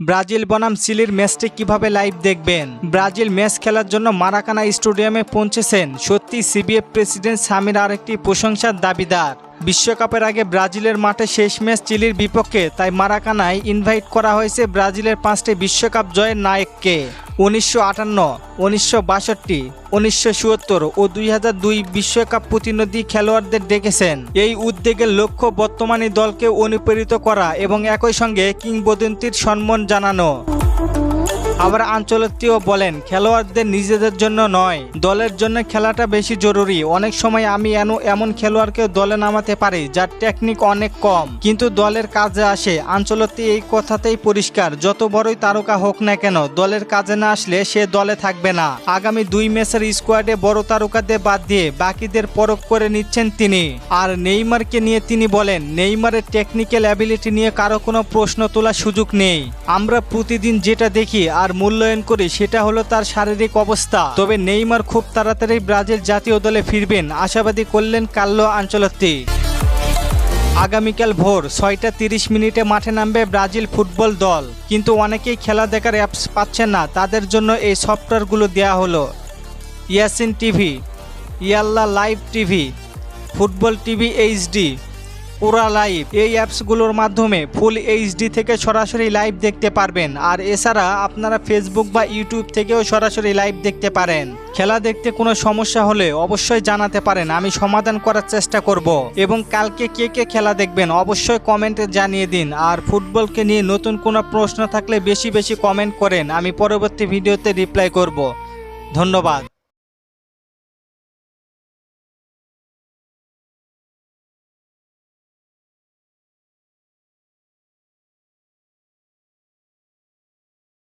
Brazil বনাম চিলির ম্যাচটি কীভাবে লাইভ দেখবেন? ব্রাজিল ম্যাচ খেলার জন্য মারাকানা স্টেডিয়ামে পৌঁছেছেন। সত্যি সিবিএফ প্রেসিডেন্ট সামির আরেকটি প্রশংসার দাবিদার। বিশ্বকাপের আগে ব্রাজিলের মাঠে শেষ ম্যাচ চিলির বিপক্ষে, তাই মারাকানায় ইনভাইট করা হয়েছে ব্রাজিলের পাঁচটি বিশ্বকাপ জয়ের নায়ককে। উনিশশো আটান্ন, উনিশশো বাষট্টি, উনিশশো চুয়াত্তর ও দুই হাজার দুই বিশ্বকাপ প্রতিনিধি খেলোয়াড়দের ডেকেছেন। এই উদ্যোগের লক্ষ্য বর্তমানে দলকে অনুপ্রেরিত করা এবং একই সঙ্গে কিংবদন্তির সম্মান জানানো। আবার আঞ্চলিকটিও বলেন, খেলোয়াড়দের নিজেদের জন্য নয়, দলের জন্য খেলাটা বেশি জরুরি। অনেক সময় আমি এমন খেলোয়াড়কে দলে নামাতে পারি, যার টেকনিক অনেক কম। কিন্তু দলের কাজে আসে আঞ্চলতি এই কথাতেই পরিষ্কার, যত বড়ই তারকা হোক না কেন, দলের কাজে না আসলে সে দলে থাকবে না। আগামী দুই ম্যাচের স্কোয়াডে বড় তারকাদের বাদ দিয়ে বাকিদের পরখ করে নিচ্ছেন তিনি। আর নেইমারকে নিয়ে তিনি বলেন, নেইমারের টেকনিক্যাল অ্যাবিলিটি নিয়ে কারও কোনো প্রশ্ন তোলার সুযোগ নেই। আমরা প্রতিদিন যেটা দেখি, আর মূল্যায়ন করি সেটা হলো তার শারীরিক অবস্থা। তবে নেইমার খুব তাড়াতাড়ি ব্রাজিল জাতীয় দলে ফিরবেন, আশাবাদী করলেন কাল্লো আঞ্চলত্তি। আগামীকাল ভোর ছয়টা তিরিশ মিনিটে মাঠে নামবে ব্রাজিল ফুটবল দল। কিন্তু অনেকেই খেলা দেখার অ্যাপস পাচ্ছেন না, তাদের জন্য এই সফটওয়্যারগুলো দেওয়া হলো। Yasin TV, Yalla live TV, football TV HD পুরা লাইভ এই অ্যাপসগুলোর মাধ্যমে ফুল এইচডি থেকে সরাসরি লাইভ দেখতে পারবেন। আর এছাড়া আপনারা ফেসবুক বা ইউটিউব থেকেও সরাসরি লাইভ দেখতে পারেন। খেলা দেখতে কোনো সমস্যা হলে অবশ্যই জানাতে পারেন। আমি সমাধান করার চেষ্টা করব। এবং কালকে কে কে খেলা দেখবেন অবশ্যই কমেন্টে জানিয়ে দিন। আর ফুটবলকে নিয়ে নতুন কোনো প্রশ্ন থাকলে বেশি বেশি কমেন্ট করেন। আমি পরবর্তী ভিডিওতে রিপ্লাই করব। ধন্যবাদ।